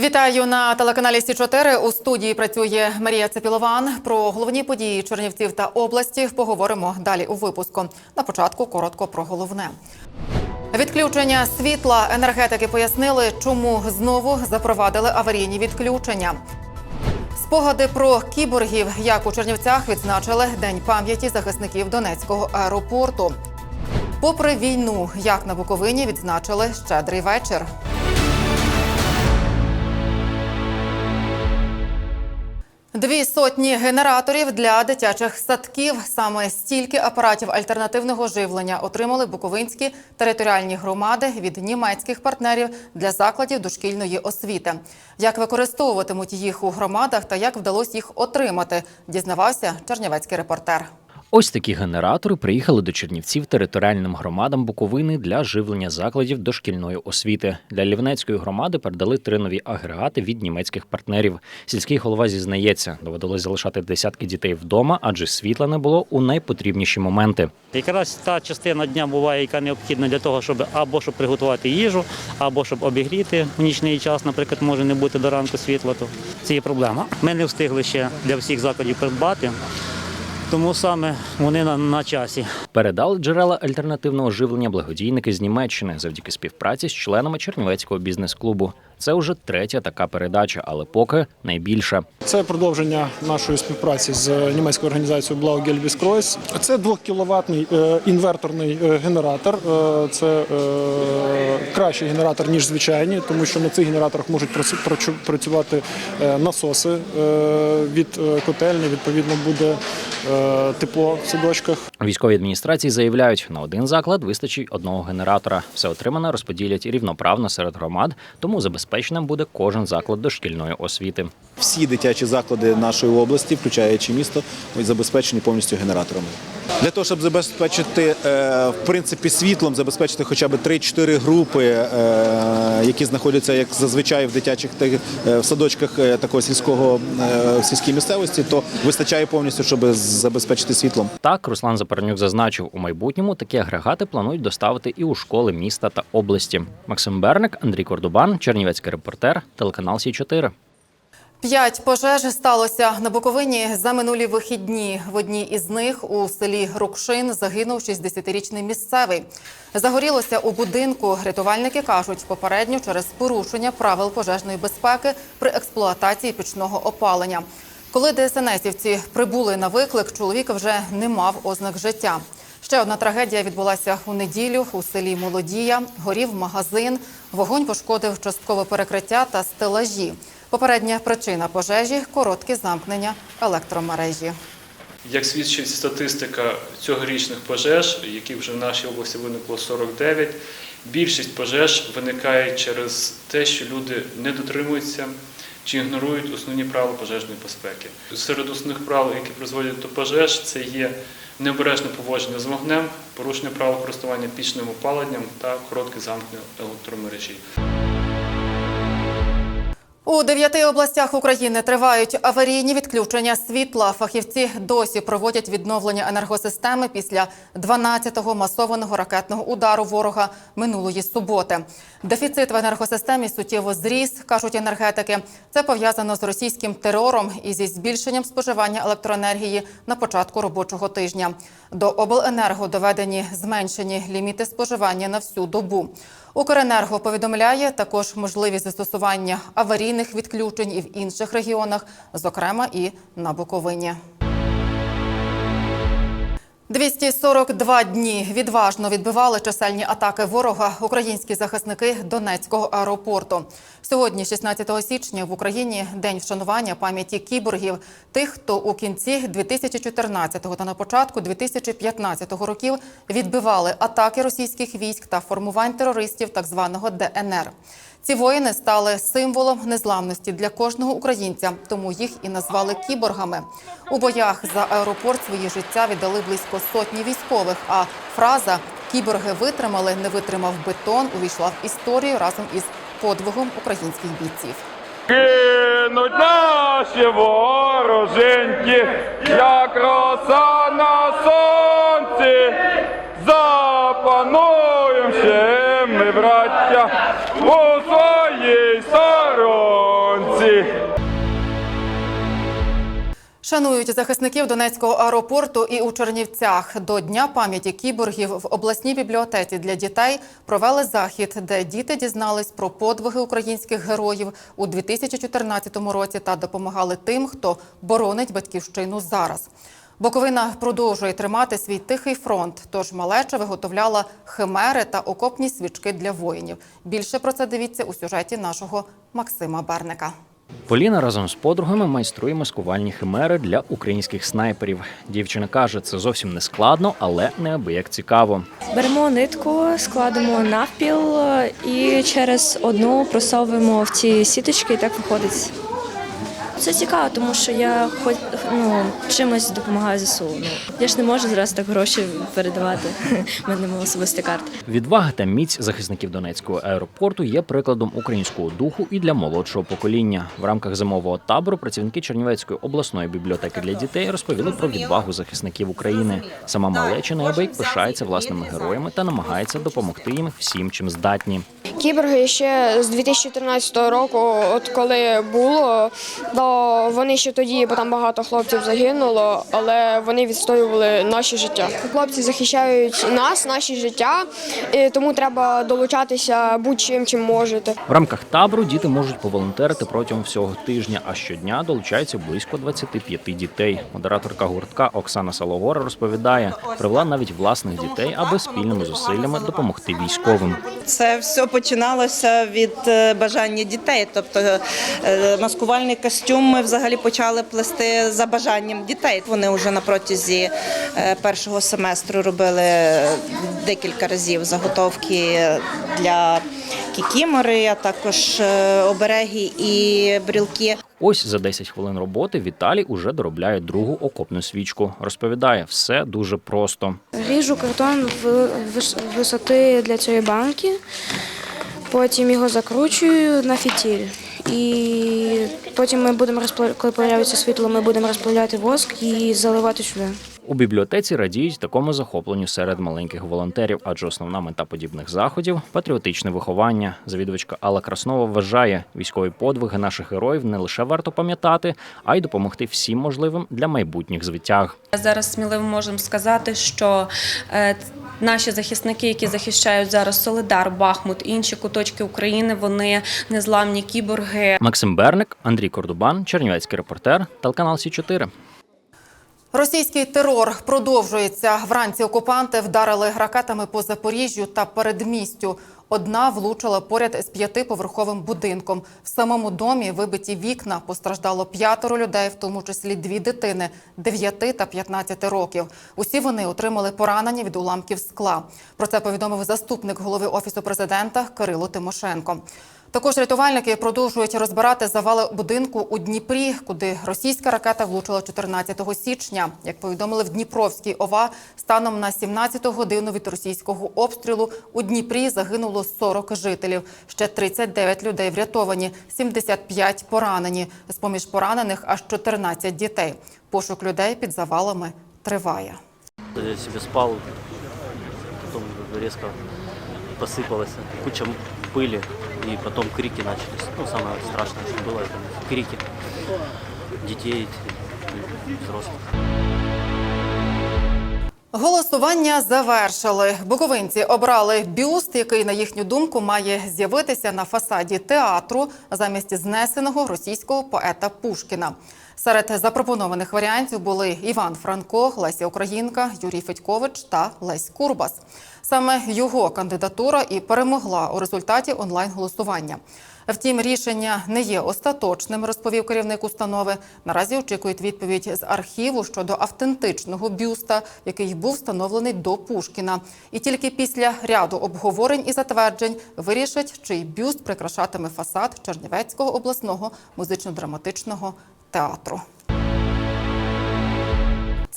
Вітаю на телеканалі Сі 4 У студії працює Марія Цепілован. Про головні події Чернівців та області поговоримо далі у випуску. На початку коротко про головне. Відключення світла енергетики пояснили, чому знову запровадили аварійні відключення. Спогади про кіборгів, як у Чернівцях відзначили День пам'яті захисників Донецького аеропорту. Попри війну, як на Буковині відзначили щедрий вечір. Дві сотні генераторів для дитячих садків. Саме стільки апаратів альтернативного живлення отримали буковинські територіальні громади від німецьких партнерів для закладів дошкільної освіти. Як використовуватимуть їх у громадах та як вдалося їх отримати, дізнавався чернівецький репортер. Ось такі генератори приїхали до Чернівців територіальним громадам Буковини для живлення закладів дошкільної освіти. Для Лівнецької громади передали три нові агрегати від німецьких партнерів. Сільський голова зізнається, доводилось залишати десятки дітей вдома, адже світла не було у найпотрібніші моменти. Якраз та частина дня буває, яка необхідна для того, щоб або щоб приготувати їжу, або щоб обігріти в нічний час, наприклад, може не бути до ранку світла. То це є проблема. Ми не встигли ще для всіх закладів придбати, тому саме вони на, на часі. Передали джерела альтернативного живлення благодійники з Німеччини завдяки співпраці з членами Чернівецького бізнес-клубу. Це вже третя така передача, але поки найбільша. Це продовження нашої співпраці з німецькою організацією Blau Gelbis Kreuz. Це 2 кіловатний інверторний е, генератор. Е, Це е, кращий генератор ніж звичайні, тому що на цих генераторах можуть працю- працю- працювати е, насоси е, від е, котельні. Відповідно, буде е, тепло в садочках. Військові адміністрації заявляють, на один заклад вистачить одного генератора. Все отримане розподілять рівноправно серед громад, тому забезпеченим буде кожен заклад дошкільної освіти. Всі дитячі заклади нашої області, включаючи місто, забезпечені повністю генераторами. Для того, щоб забезпечити е, в принципі світлом, забезпечити хоча б 3-4 групи, е, які знаходяться як зазвичай в дитячих е, в садочках такого сільського в сільській місцевості, то вистачає повністю, щоб забезпечити світлом. Так, Руслан Запорнюк зазначив, у майбутньому такі агрегати планують доставити і у школи міста та області. Максим Берник, Андрій Кордубан, Чернівецький репортер, телеканал Сі 4 П'ять пожеж сталося на Буковині за минулі вихідні. В одній із них у селі Рукшин загинув 60-річний місцевий. Загорілося у будинку. Рятувальники кажуть, попередньо через порушення правил пожежної безпеки при експлуатації пічного опалення. Коли ДСНСівці прибули на виклик, чоловік вже не мав ознак життя. Ще одна трагедія відбулася у неділю у селі Молодія. Горів магазин. Вогонь пошкодив часткове перекриття та стелажі. Попередня причина пожежі коротке замкнення електромережі. Як свідчить статистика цьогорічних пожеж, які вже в нашій області виникло 49, більшість пожеж виникає через те, що люди не дотримуються чи ігнорують основні правила пожежної безпеки. Серед основних правил, які призводять до пожеж, це є необережне поводження з вогнем, порушення правил користування пічним опаленням та коротке замкнення електромережі. У дев'яти областях України тривають аварійні відключення світла. Фахівці досі проводять відновлення енергосистеми після 12-го масованого ракетного удару ворога минулої суботи. Дефіцит в енергосистемі суттєво зріс, кажуть енергетики. Це пов'язано з російським терором і зі збільшенням споживання електроенергії на початку робочого тижня. До обленерго доведені зменшені ліміти споживання на всю добу. Укренерго повідомляє також можливість застосування аварійних відключень і в інших регіонах, зокрема і на Буковині. 242 дні відважно відбивали чисельні атаки ворога українські захисники Донецького аеропорту. Сьогодні, 16 січня, в Україні день вшанування пам'яті кіборгів, тих, хто у кінці 2014 та на початку 2015 років відбивали атаки російських військ та формувань терористів так званого ДНР. Ці воїни стали символом незламності для кожного українця, тому їх і назвали кіборгами. У боях за аеропорт свої життя віддали близько сотні військових. А фраза Кіборги витримали, не витримав бетон увійшла в історію разом із подвигом українських бійців. Гинуть наші вороженьки, як роса на сонці. щастя у своїй сторонці. Шанують захисників Донецького аеропорту і у Чернівцях. До Дня пам'яті кіборгів в обласній бібліотеці для дітей провели захід, де діти дізнались про подвиги українських героїв у 2014 році та допомагали тим, хто боронить батьківщину зараз. Боковина продовжує тримати свій тихий фронт, тож малеча виготовляла химери та окопні свічки для воїнів. Більше про це дивіться у сюжеті нашого Максима Берника. Поліна разом з подругами майструє маскувальні химери для українських снайперів. Дівчина каже, це зовсім не складно, але неабияк цікаво. Беремо нитку, складемо навпіл е, і через одну просовуємо в ці сіточки, і так виходить. Це цікаво, тому що я хоч ну, чимось допомагаю ЗСУ. Ну, я ж не можу зараз так гроші передавати. У мене немає особистої карти. Відвага та міць захисників Донецького аеропорту є прикладом українського духу і для молодшого покоління. В рамках зимового табору працівники Чернівецької обласної бібліотеки для дітей розповіли про відвагу захисників України. Сама малеча неабияк пишається власними героями та намагається допомогти їм всім, чим здатні. Кіборги ще з 2013 року, от коли було, вони ще тоді, бо там багато хлопців загинуло, але вони відстоювали наші життя. Хлопці захищають нас, наші життя, і тому треба долучатися будь-чим, чим можете. В рамках табору діти можуть поволонтерити протягом всього тижня, а щодня долучається близько 25 дітей. Модераторка гуртка Оксана Салогора розповідає, привела навіть власних дітей, аби спільними зусиллями допомогти військовим. Це все починалося від е, бажання дітей. Тобто е, маскувальний костюм ми взагалі почали плести за бажанням дітей. Вони вже на протязі е, першого семестру робили декілька разів заготовки для кікімори, а також е, обереги і брілки. Ось за 10 хвилин роботи Віталій уже доробляє другу окопну свічку. Розповідає, все дуже просто. Ріжу картон в висоти для цієї банки, потім його закручую на фітіль. І потім ми будемо розпла- коли появиться світло, ми будемо розплавляти воск і заливати сюди. У бібліотеці радіють такому захопленню серед маленьких волонтерів, адже основна мета подібних заходів патріотичне виховання. Завідувачка Алла Краснова вважає, військові подвиги наших героїв не лише варто пам'ятати, а й допомогти всім можливим для майбутніх звитяг. Зараз сміливо можемо сказати, що е, наші захисники, які захищають зараз Солидар, Бахмут, інші куточки України, вони незламні кіборги. Максим Берник, Андрій Кордубан, Чернівецький репортер, телеканал Сі 4 Російський терор продовжується. Вранці окупанти вдарили ракетами по Запоріжжю та передмістю. Одна влучила поряд з п'ятиповерховим будинком. В самому домі вибиті вікна. Постраждало п'ятеро людей, в тому числі дві дитини 9 та 15 років. Усі вони отримали поранення від уламків скла. Про це повідомив заступник голови офісу президента Кирило Тимошенко. Також рятувальники продовжують розбирати завали будинку у Дніпрі, куди російська ракета влучила 14 січня. Як повідомили в Дніпровській ОВА, станом на 17 годину від російського обстрілу у Дніпрі загинуло 40 жителів. Ще 39 людей врятовані, 75 поранені. З-поміж поранених аж 14 дітей. Пошук людей під завалами триває. Я себе спал, потом резко посыпалось куча пыли, и потом крики начались. Ну, самое страшное, что было, это крики детей и взрослых. Голосування завершили. Буковинці обрали бюст, який, на їхню думку, має з'явитися на фасаді театру замість знесеного російського поета Пушкіна. Серед запропонованих варіантів були Іван Франко, Леся Українка, Юрій Федькович та Лесь Курбас. Саме його кандидатура і перемогла у результаті онлайн-голосування. Втім, рішення не є остаточним, розповів керівник установи. Наразі очікують відповідь з архіву щодо автентичного бюста, який був встановлений до Пушкіна. І тільки після ряду обговорень і затверджень вирішать, чий бюст прикрашатиме фасад Чернівецького обласного музично-драматичного театру.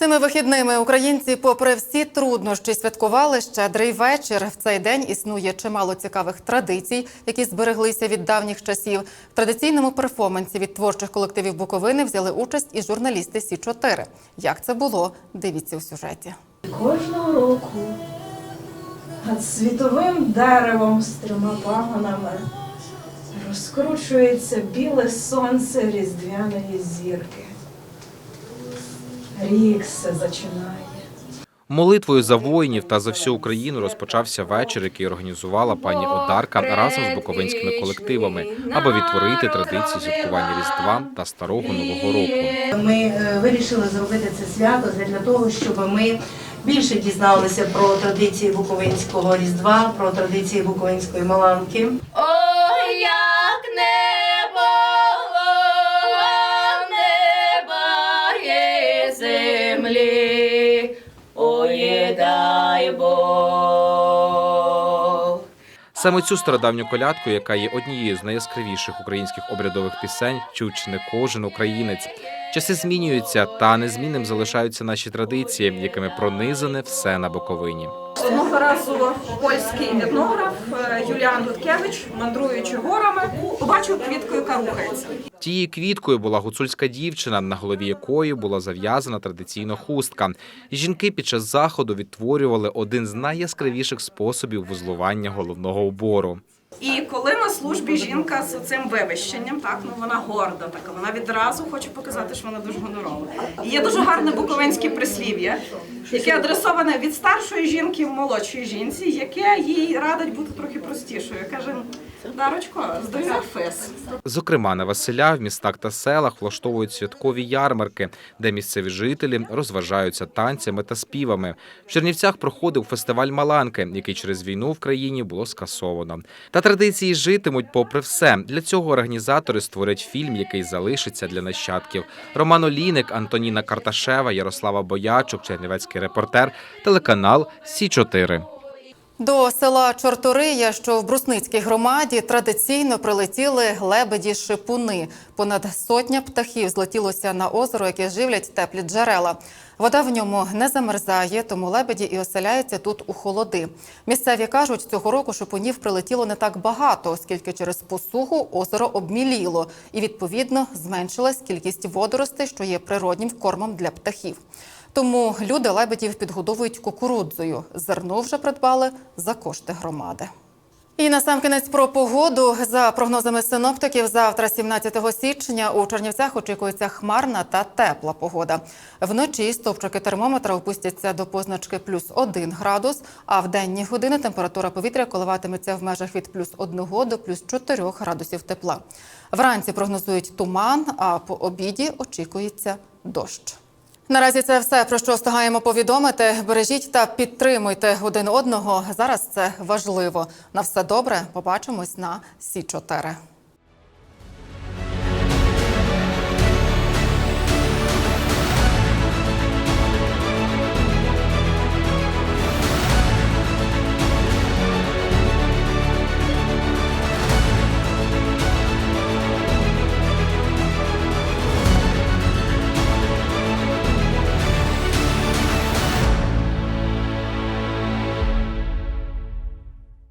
Цими вихідними українці, попри всі труднощі, святкували щедрий вечір. В цей день існує чимало цікавих традицій, які збереглися від давніх часів. В традиційному перформансі від творчих колективів Буковини взяли участь і журналісти Сі 4 Як це було? Дивіться у сюжеті. Кожного року над світовим деревом з трьома пагонами розкручується біле сонце різдвяної зірки. рік се зачинає. Молитвою за воїнів та за всю Україну розпочався вечір, який організувала пані Одарка разом з буковинськими колективами, аби відтворити традиції святкування Різдва та Старого Нового року. Ми е, вирішили зробити це свято для того, щоб ми більше дізналися про традиції Буковинського Різдва, про традиції Буковинської Маланки. Саме цю стародавню колядку, яка є однією з найяскравіших українських обрядових пісень, чув чи не кожен українець. Часи змінюються, та незмінним залишаються наші традиції, якими пронизане все на Буковині. Одного разу польський етнограф е, Юліан Гуткевич, мандруючи горами, побачив квітку, яка рухається. Тією квіткою була гуцульська дівчина, на голові якої була зав'язана традиційна хустка. Жінки під час заходу відтворювали один з найяскравіших способів вузлування головного убору. І коли на службі жінка з цим вивищенням, так ну вона горда, така вона відразу хоче показати, що вона дуже гонорова. І є дуже гарне буковинське прислів'я, яке адресоване від старшої жінки в молодшій жінці, яке їй радить бути трохи простішою. Каже: Дарочко. Зокрема, на Василя в містах та селах влаштовують святкові ярмарки, де місцеві жителі розважаються танцями та співами. В Чернівцях проходив фестиваль Маланки, який через війну в країні було скасовано. Та традиції житимуть попри все. Для цього організатори створять фільм, який залишиться для нащадків. Роман Олійник, Антоніна Карташева, Ярослава Боячук, Чернівецький репортер, телеканал Сі 4 До села Чортория, що в Брусницькій громаді, традиційно прилетіли лебеді-шипуни. Понад сотня птахів злетілося на озеро, яке живлять теплі джерела. Вода в ньому не замерзає, тому лебеді і оселяються тут у холоди. Місцеві кажуть, цього року шипунів прилетіло не так багато, оскільки через посуху озеро обміліло і відповідно зменшилась кількість водоростей, що є природнім кормом для птахів. Тому люди лебедів підгодовують кукурудзою. Зерно вже придбали за кошти громади. І насамкінець про погоду. За прогнозами синоптиків, завтра, 17 січня, у Чернівцях очікується хмарна та тепла погода. Вночі стовпчики термометра опустяться до позначки плюс 1 градус, а в денні години температура повітря коливатиметься в межах від плюс 1 до плюс 4 градусів тепла. Вранці прогнозують туман, а по обіді очікується дощ. Наразі це все про що встигаємо повідомити. Бережіть та підтримуйте один одного. Зараз це важливо. На все добре. Побачимось на Сі 4